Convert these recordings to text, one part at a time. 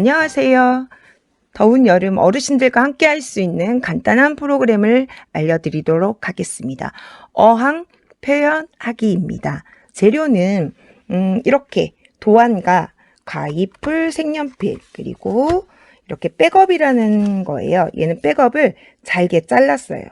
안녕하세요. 더운 여름 어르신들과 함께 할 수 있는 간단한 프로그램을 알려드리도록 하겠습니다. 어항 표현하기입니다. 재료는 음, 이렇게 도안과 가위풀, 색연필 그리고 이렇게 백업이라는 거예요. 얘는 백업을 잘게 잘랐어요.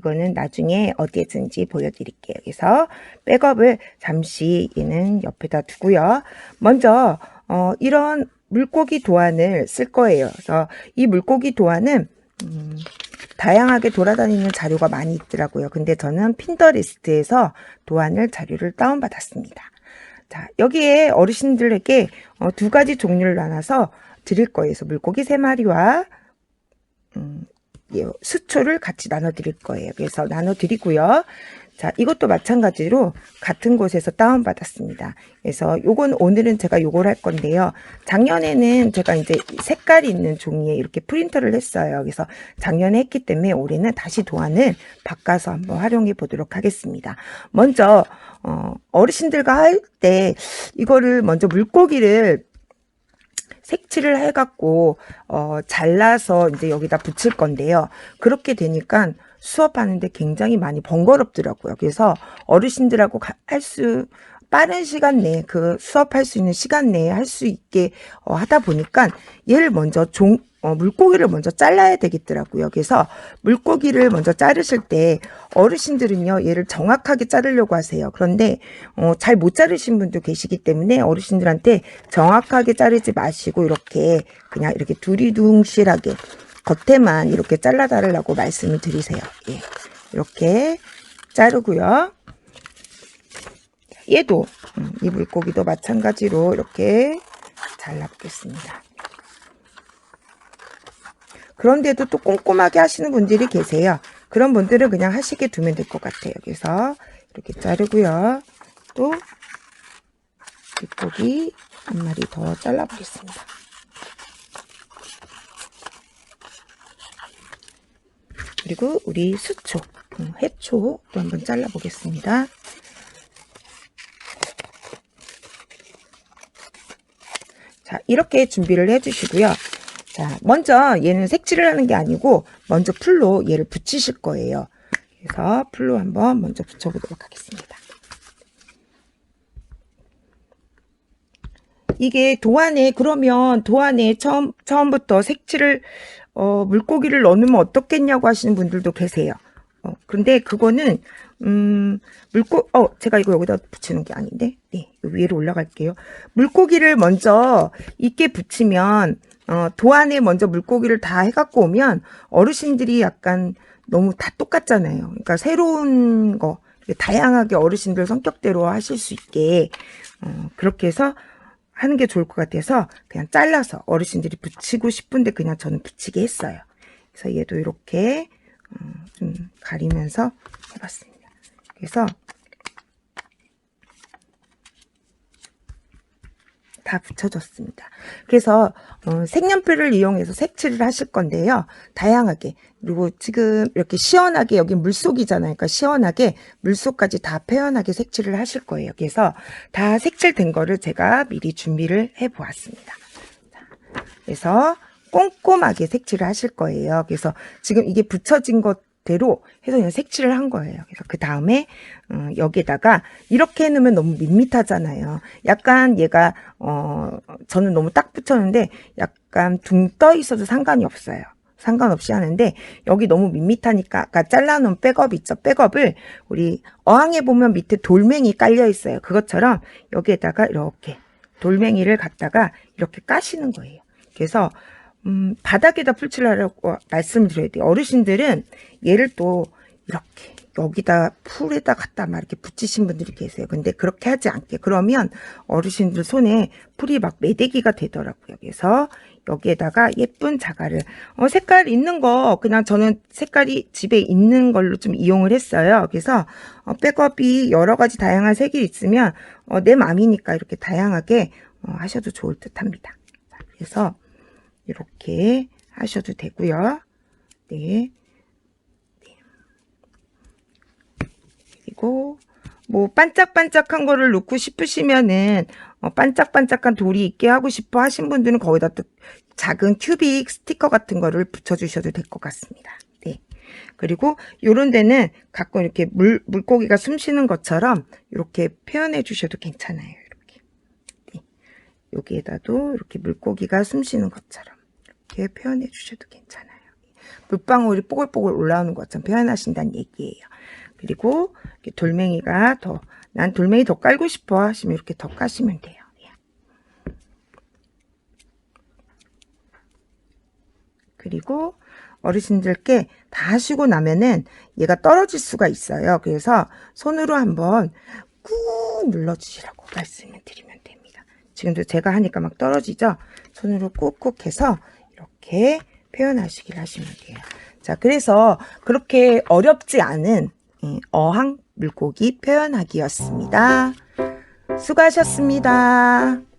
이거는 나중에 어디에든지 보여드릴게요. 그래서 백업을 잠시 얘는 옆에다 두고요. 먼저 어, 이런 물고기 도안을 쓸 거예요. 그래서 이 물고기 도안은 음, 다양하게 돌아다니는 자료가 많이 있더라고요. 근데 저는 핀터리스트에서 도안을 자료를 다운받았습니다. 자, 여기에 어르신들에게 어, 두 가지 종류를 나눠서 드릴 거예요. 그래서 물고기 세 마리와 음, 예, 수초를 같이 나눠 드릴 거예요. 그래서 나눠 드리고요. 자, 이것도 마찬가지로 같은 곳에서 다운받았습니다. 그래서 요건 오늘은 제가 요걸 할 건데요. 작년에는 제가 이제 색깔이 있는 종이에 이렇게 프린터를 했어요. 그래서 작년에 했기 때문에 올해는 다시 도안을 바꿔서 한번 활용해 보도록 하겠습니다. 먼저, 어, 어르신들과 할 때 이거를 먼저 물고기를 색칠을 해갖고 어, 잘라서 이제 여기다 붙일 건데요. 그렇게 되니까 수업하는데 굉장히 많이 번거롭더라고요. 그래서 어르신들하고 할 수 빠른 시간 내에 그 수업할 수 있는 시간 내에 할 수 있게 어, 하다 보니까 얘를 먼저 종 어, 물고기를 먼저 잘라야 되겠더라고요. 그래서 물고기를 먼저 자르실 때 어르신들은요, 얘를 정확하게 자르려고 하세요. 그런데 어, 잘 못 자르신 분도 계시기 때문에 어르신들한테 정확하게 자르지 마시고 이렇게 그냥 이렇게 두리둥실하게 겉에만 이렇게 잘라 달라고 말씀을 드리세요. 예. 이렇게 자르고요. 얘도 음, 이 물고기도 마찬가지로 이렇게 잘라보겠습니다. 그런데도 또 꼼꼼하게 하시는 분들이 계세요. 그런 분들은 그냥 하시게 두면 될 것 같아요. 그래서 이렇게 자르고요. 또 물고기 한 마리 더 잘라보겠습니다. 그리고 우리 수초, 음, 해초도 한번 잘라보겠습니다. 자, 이렇게 준비를 해주시고요. 자, 먼저 얘는 색칠을 하는 게 아니고 먼저 풀로 얘를 붙이실 거예요. 그래서 풀로 한번 먼저 붙여보도록 하겠습니다. 이게 도안에 그러면 도안에 처음 처음부터 색칠을 어, 물고기를 넣으면 어떻겠냐고 하시는 분들도 계세요. 어, 근데 그거는 음, 물고 어 제가 이거 여기다 붙이는 게 아닌데 네 위로 올라갈게요. 물고기를 먼저 있게 붙이면 어, 도안에 먼저 물고기를 다 해갖고 오면 어르신들이 약간 너무 다 똑같잖아요. 그러니까 새로운 거 다양하게 어르신들 성격대로 하실 수 있게 어, 그렇게 해서 하는 게 좋을 것 같아서 그냥 잘라서 어르신들이 붙이고 싶은데 그냥 저는 붙이게 했어요. 그래서 얘도 이렇게 어, 좀 가리면서 해봤습니다. 그래서 다 붙여줬습니다. 그래서 어, 색연필을 이용해서 색칠을 하실 건데요. 다양하게 그리고 지금 이렇게 시원하게 여기 물속이잖아요. 그러니까 시원하게 물속까지 다 표현하게 색칠을 하실 거예요. 그래서 다 색칠된 거를 제가 미리 준비를 해 보았습니다. 그래서 꼼꼼하게 색칠을 하실 거예요. 그래서 지금 이게 붙여진 것 대로 해서 그냥 색칠을 한 거예요. 그래서 그 다음에 어, 여기에다가 이렇게 해놓으면 너무 밋밋하잖아요. 약간 얘가 어 저는 너무 딱 붙였는데 약간 둥 떠 있어도 상관이 없어요. 상관없이 하는데 여기 너무 밋밋하니까 아까 잘라놓은 백업 있죠? 백업을 우리 어항에 보면 밑에 돌멩이 깔려 있어요. 그것처럼 여기에다가 이렇게 돌멩이를 갖다가 이렇게 까시는 거예요. 그래서 음, 바닥에다 풀칠하라고 말씀을 드려야 돼요. 어르신들은 얘를 또 이렇게 여기다 풀에다 갖다 막 이렇게 붙이신 분들이 계세요. 근데 그렇게 하지 않게 그러면 어르신들 손에 풀이 막 매대기가 되더라고요. 그래서 여기에다가 예쁜 자갈을 어, 색깔 있는 거 그냥 저는 색깔이 집에 있는 걸로 좀 이용을 했어요. 그래서 어, 백업이 여러 가지 다양한 색이 있으면 어, 내 마음이니까 이렇게 다양하게 어, 하셔도 좋을 듯합니다. 그래서 이렇게 하셔도 되고요. 네. 네. 그리고 뭐 반짝반짝한 거를 놓고 싶으시면은 어, 반짝반짝한 돌이 있게 하고 싶어 하신 분들은 거기다 또 작은 큐빅 스티커 같은 거를 붙여주셔도 될 것 같습니다. 네. 그리고 요런 데는 가끔 이렇게 물, 물고기가 숨 쉬는 것처럼 이렇게 표현해 주셔도 괜찮아요. 여기에다도 이렇게 물고기가 숨 쉬는 것처럼 이렇게 표현해 주셔도 괜찮아요. 물방울이 뽀글뽀글 올라오는 것처럼 표현하신다는 얘기예요. 그리고 돌멩이가 더, 난 돌멩이 더 깔고 싶어 하시면 이렇게 더 까시면 돼요. 예. 그리고 어르신들께 다 하시고 나면은 얘가 떨어질 수가 있어요. 그래서 손으로 한번 꾹 눌러주시라고 말씀을 드리면 됩니다. 지금도 제가 하니까 막 떨어지죠? 손으로 꾹꾹 해서 이렇게 표현하시길 하시면 돼요. 자, 그래서 그렇게 어렵지 않은 예, 어항 물고기 표현하기였습니다. 수고하셨습니다.